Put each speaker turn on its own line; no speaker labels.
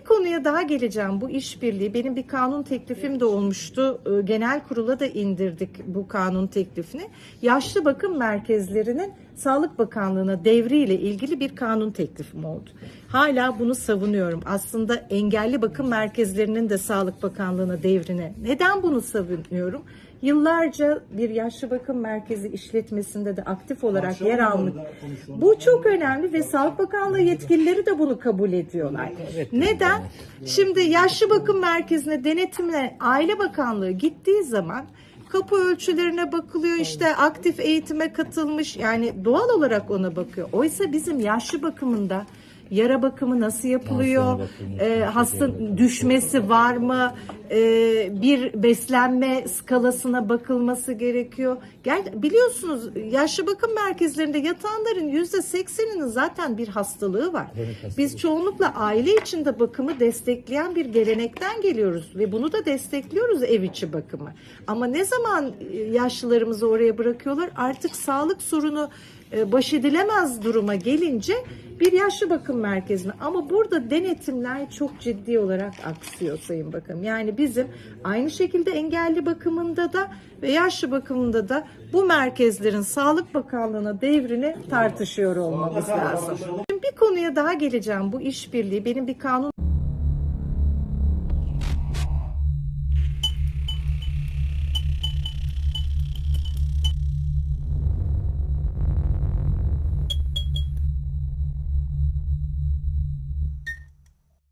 bir konuya daha geleceğim. Bu işbirliği benim bir kanun teklifim de olmuştu. Ee, Genel kurula da indirdik bu kanun teklifini. Yaşlı bakım merkezlerinin Sağlık Bakanlığı'na devriyle ilgili bir kanun teklifim oldu. Hala bunu savunuyorum. Aslında engelli bakım merkezlerinin de Sağlık Bakanlığı'na devrine. Neden bunu savunuyorum? Yıllarca bir yaşlı bakım merkezi işletmesinde de aktif olarak yer almış. Bu çok önemli ve Sağlık Bakanlığı yetkilileri de bunu kabul ediyorlar. Neden? Şimdi yaşlı bakım merkezine denetimle Aile Bakanlığı gittiği zaman kapı ölçülerine bakılıyor işte aktif eğitime katılmış yani doğal olarak ona bakıyor. Oysa bizim yaşlı bakımında yara bakımı nasıl yapılıyor?
Şeker
hasta düşmesi var mı? Ee, bir beslenme skalasına bakılması gerekiyor. Gel biliyorsunuz yaşlı bakım merkezlerinde yatanların yüzde sekseninin zaten bir hastalığı var.
Kronik hastalık.
Biz çoğunlukla aile içinde bakımı destekleyen bir gelenekten geliyoruz ve bunu da destekliyoruz ev içi bakımı. Ama ne zaman e, yaşlılarımızı oraya bırakıyorlar artık sağlık sorunu e, baş edilemez duruma gelince bir yaşlı bakım merkezine ama burada denetimler çok ciddi olarak aksıyor Sayın Bakanım. Yani bizim aynı şekilde engelli bakımında da ve yaşlı bakımında da bu merkezlerin Sağlık Bakanlığı'na devrini tartışıyor olmamız lazım. Şimdi bir konuya daha geleceğim. Bu işbirliği benim bir kanun